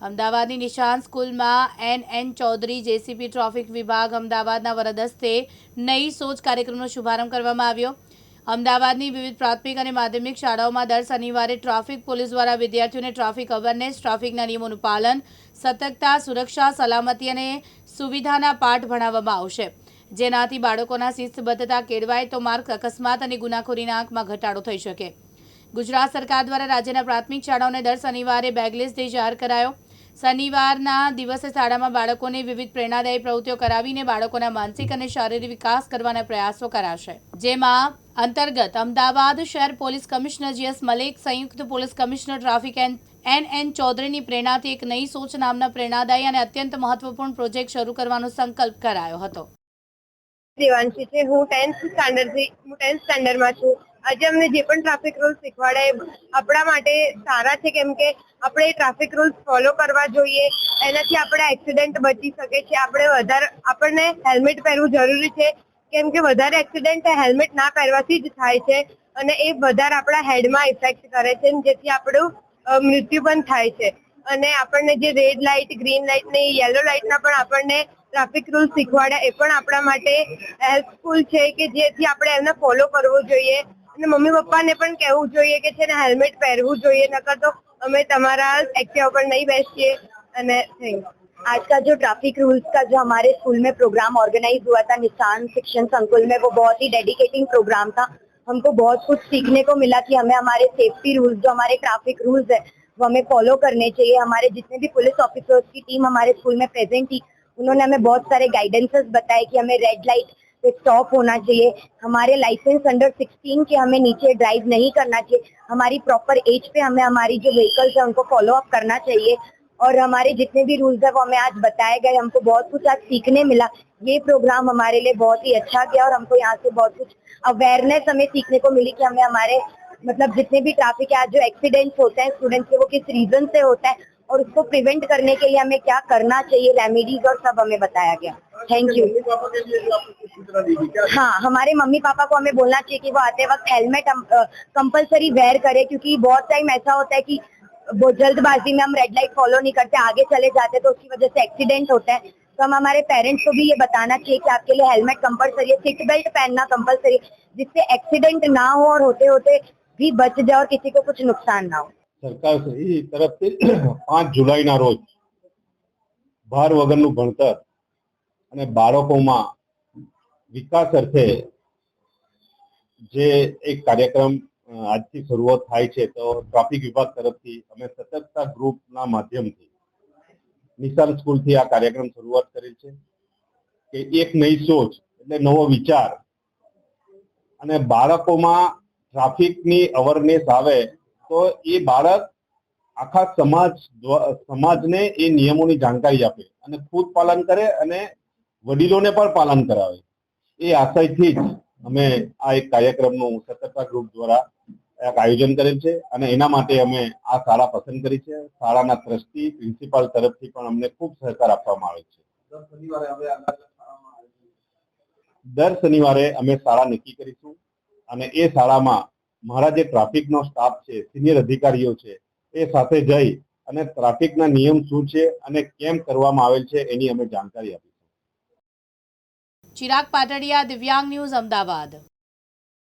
અમદાવાદની નિશાન સ્કૂલમાં N N Chaudhary JCP traffic વિભાગ અમદાવાદના વરદસ્તે નઈ સોચ કાર્યક્રમનો શુભારંભ કરવામાં આવ્યો. અમદાવાદની વિવિધ પ્રાથમિક અને માધ્યમિક શાળાઓમાં દર શનિવારે ટ્રાફિક પોલીસ દ્વારા વિદ્યાર્થીઓને ટ્રાફિક અવેરનેસ, ટ્રાફિકના નિયમોનું પાલન, સતર્કતા, સુરક્ષા, સલામતી અને સુવિધાના પાઠ ભણાવવામાં આવશે. જેનાથી બાળકોના શિસ્તબદ્ધતા કેળવાય તો માર્ગ અકસ્માત અને ગુનાખોરીના આંકમાં ઘટાડો થઈ શકે. ગુજરાત સરકાર દ્વારા રાજ્યના પ્રાથમિક શાળાઓને દર શનિવારે બેગલેસ ડે જાહેર કરાયો. શનિવારના દિવસે શાળામાં બાળકોને વિવિધ પ્રેરણાદાયી પ્રવૃત્તિઓ કરાવીને બાળકોના માનસિક અને શારીરિક વિકાસ કરવાના પ્રયાસો કરાશે. જેમાં અંતર્ગત અમદાવાદ શહેર પોલીસ કમિશનર જીએસ મલિક, સંયુક્ત police commissioner traffic N N N ચૌધરીની પ્રેરણાથી એક નઈ સોચ નામના પ્રેરણાદાયી અને અત્યંત મહત્વપૂર્ણ પ્રોજેક્ટ શરૂ કરવાનો સંકલ્પ કરાયો હતો. દેવાંશી છે. હું ટેન્થ સ્ટાન્ડર્ડ હું ટેન્થ સ્ટાન્ડર્ડમાં છું. આજે અમને જે પણ ટ્રાફિક રૂલ્સ શીખવાડ્યા એ આપણા માટે સારા છે કેમ કે આપણે ટ્રાફિક રૂલ્સ ફોલો કરવા જોઈએ. એનાથી આપણે એક્સિડન્ટ બચી શકે છે. આપણે વધારે, આપણને હેલ્મેટ પહેરવું જરૂરી છે. કેમ કે વધારે એક્સિડન્ટ હેલ્મેટ ના પહેરવાથી જ થાય છે અને એ વધારે આપણા હેડમાં ઇફેક્ટ કરે છે જેથી આપણું મૃત્યુ પણ થાય છે. અને આપણને જે રેડ લાઇટ ગ્રીન લાઇટ ને યેલો લાઇટના પણ આપણને ટ્રાફિક રૂલ્સ શીખવાડ્યા એ પણ આપણા માટે હેલ્પફુલ છે કે જેથી આપણે એમને ફોલો કરવો જોઈએ. અને મમ્મી પપ્પાને પણ કહેવું જોઈએ કે છે ને હેલ્મેટ પહેરવું જોઈએ નકર તો અમે તમારા એક્ટિવા પર નહીં બેસીએ અને થેન્ક आज का जो ट्रैफिक रूल्स का जो हमारे स्कूल में प्रोग्राम ऑर्गेनाइज हुआ था निशान शिक्षण संकुल में वो बहुत ही डेडिकेटिंग प्रोग्राम था हमको बहुत कुछ सीखने को मिला कि हमें हमारे सेफ्टी रूल्स जो हमारे ट्रैफिक रूल्स है वो हमें फॉलो करने चाहिए हमारे जितने भी पुलिस ऑफिसर्स की टीम हमारे स्कूल में प्रेजेंट थी उन्होंने हमें बहुत सारे गाइडेंसेस बताए कि हमें रेड लाइट पे स्टॉप होना चाहिए। हमारे लाइसेंस अंडर 16 के हमें नीचे ड्राइव नहीं करना चाहिए। हमारी प्रॉपर एज पे हमें हमारी जो व्हीकल्स है उनको फॉलो अप करना चाहिए। और हमारे जितने भी रूल्स है वो हमें आज बताए गए। हमको बहुत कुछ आज सीखने मिला। ये प्रोग्राम हमारे लिए बहुत ही अच्छा गया और हमको यहाँ से बहुत कुछ अवेयरनेस हमें सीखने को मिली कि हमें हमारे मतलब जितने भी ट्रैफ़िक आज जो एक्सीडेंट्स होते हैं स्टूडेंट्स के, वो किस रीजन से होता है और उसको प्रिवेंट करने के लिए हमें क्या करना चाहिए। रेमेडीज और सब हमें बताया गया। थैंक यू हाँ हमारे मम्मी पापा को हमें बोलना चाहिए कि वो आते वक्त हेलमेट हम कंपलसरी वेयर करें क्योंकि बहुत टाइम ऐसा होता है कि वो जल्दबाजी में हम रेड लाइट फॉलो नहीं करते आगे चले जाते हैं तो उसकी वजह से एक्सीडेंट होता है तो हम हमारे पेरेंट्स को भी ये बताना चाहिए कि आपके लिए हेलमेट कंपलसरी है सीट बेल्ट पहनना कंपलसरी है जिससे एक्सीडेंट ना हो और होते होते भी बच जाए और किसी को कुछ नुकसान ना हो સરકારશ્રી તરફથી પાંચ જુલાઈના રોજ ભાર વગરનું ભણતર અને બાળકોમાં વિકાસ અર્થે જે એક કાર્યક્રમ આજથી શરૂઆત થાય છે, તો ટ્રાફિક વિભાગ તરફથી અમે સતર્કતા ગ્રુપના માધ્યમથી નિશાન સ્કૂલથી આ કાર્યક્રમ શરૂઆત કરેલ છે. કે એક નવી સોચ એટલે નવો વિચાર અને બાળકોમાં ટ્રાફિકની અવેરનેસ આવે, તો એ બાળક આખા સમાજ સમાજને એ નિયમોની જાણકારી આપે અને ખુદ પાલન કરે અને વડીલોને પણ પાલન કરાવે. એ આશયથી જ અમે આ એક કાર્યક્રમનું સતર્કતા ગ્રુપ દ્વારા એક આયોજન કરેલ છે અને એના માટે અમે આ શાળા પસંદ કરી છે. શાળાના ટ્રસ્ટી પ્રિન્સિપાલ તરફથી પણ અમને ખૂબ સહકાર આપવામાં આવે છે. દર શનિવારે અમે શાળા નક્કી કરીશું અને એ શાળામાં મારા જે ટ્રાફિકનો સ્ટાફ છે સિનિયર અધિકારીઓ છે એ સાથે જઈ અને ટ્રાફિકના નિયમ શું છે અને કેમ કરવામાં આવેલ છે એની અમે જાણકારી આપીશું. ચિરાગ પાટડિયા દિવ્યાંગ ન્યૂઝ અમદાવાદ.